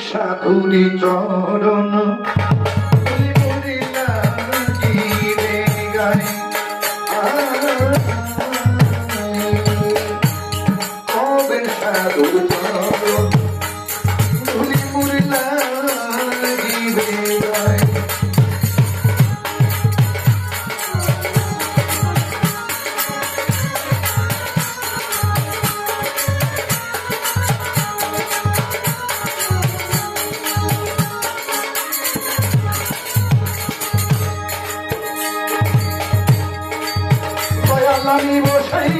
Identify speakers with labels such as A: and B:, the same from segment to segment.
A: সাধুরি চরণ দয়ালামি বসাই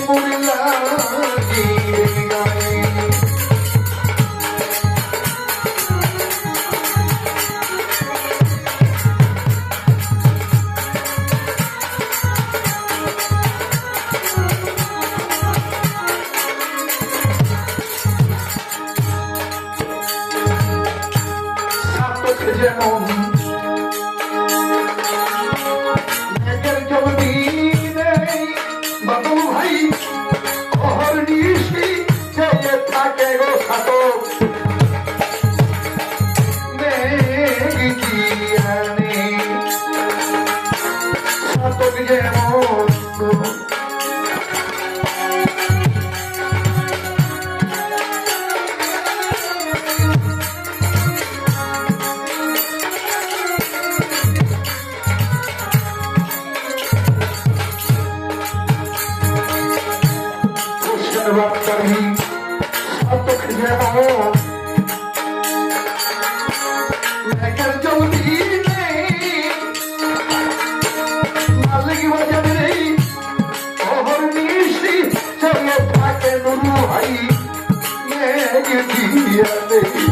A: চরণ বাবু ভাই হোসেন বাক্তারি সাতক যেমন মেঘের জমি নেই মালিক বাজার নেই অহর নিশি চলে থাকে নুরু ভাই মেঘ দিয়ালে যেমন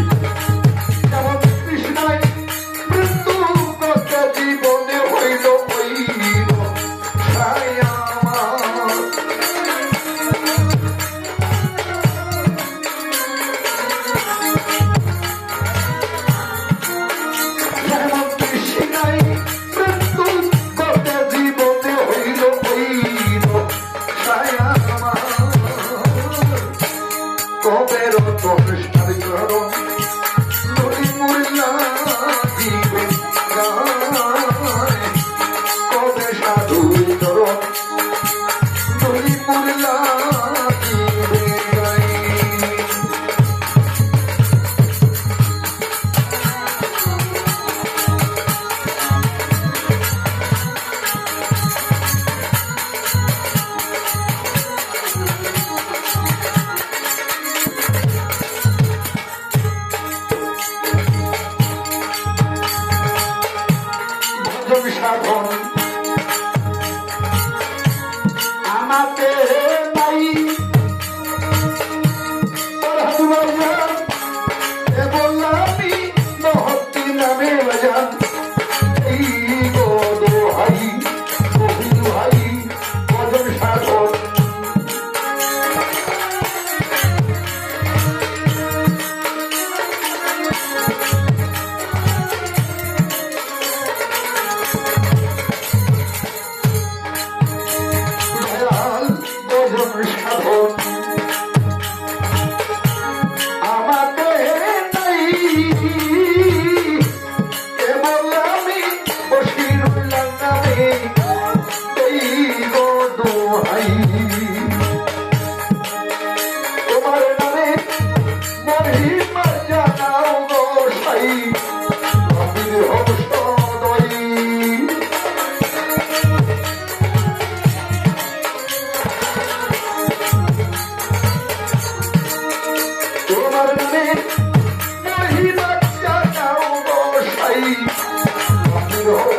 A: Oh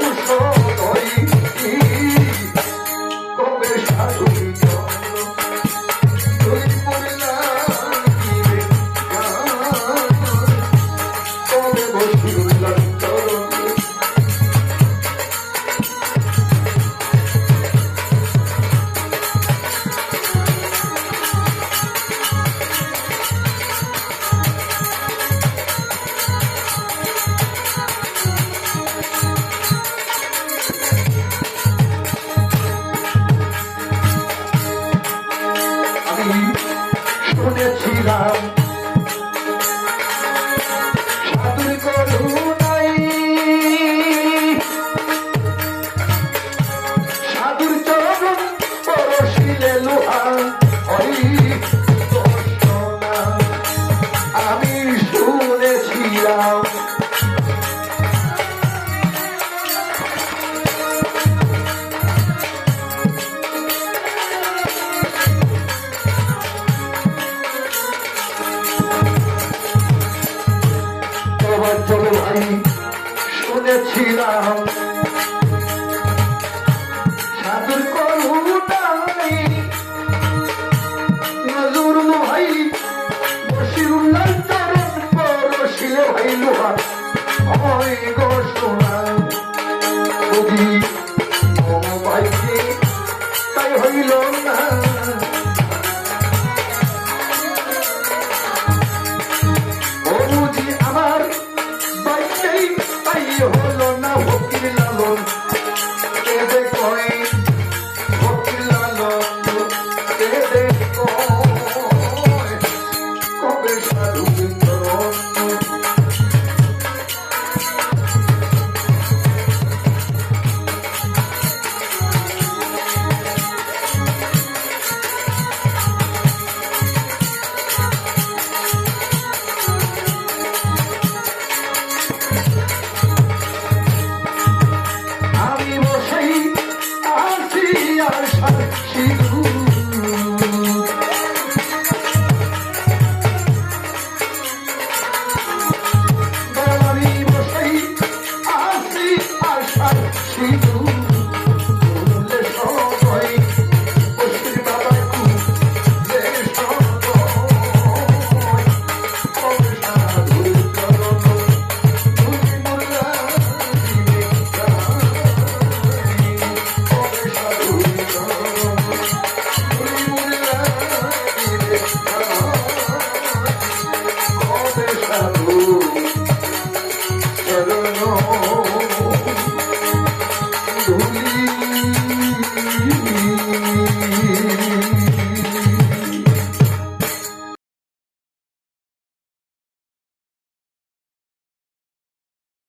A: কাজল ভাই শুনেছিলাম। সাধুর করুণাই নজর ভাই বসিরুল্লাহ চরণ পরশিলে ভাই লোহা হয় গো সোনা Oh.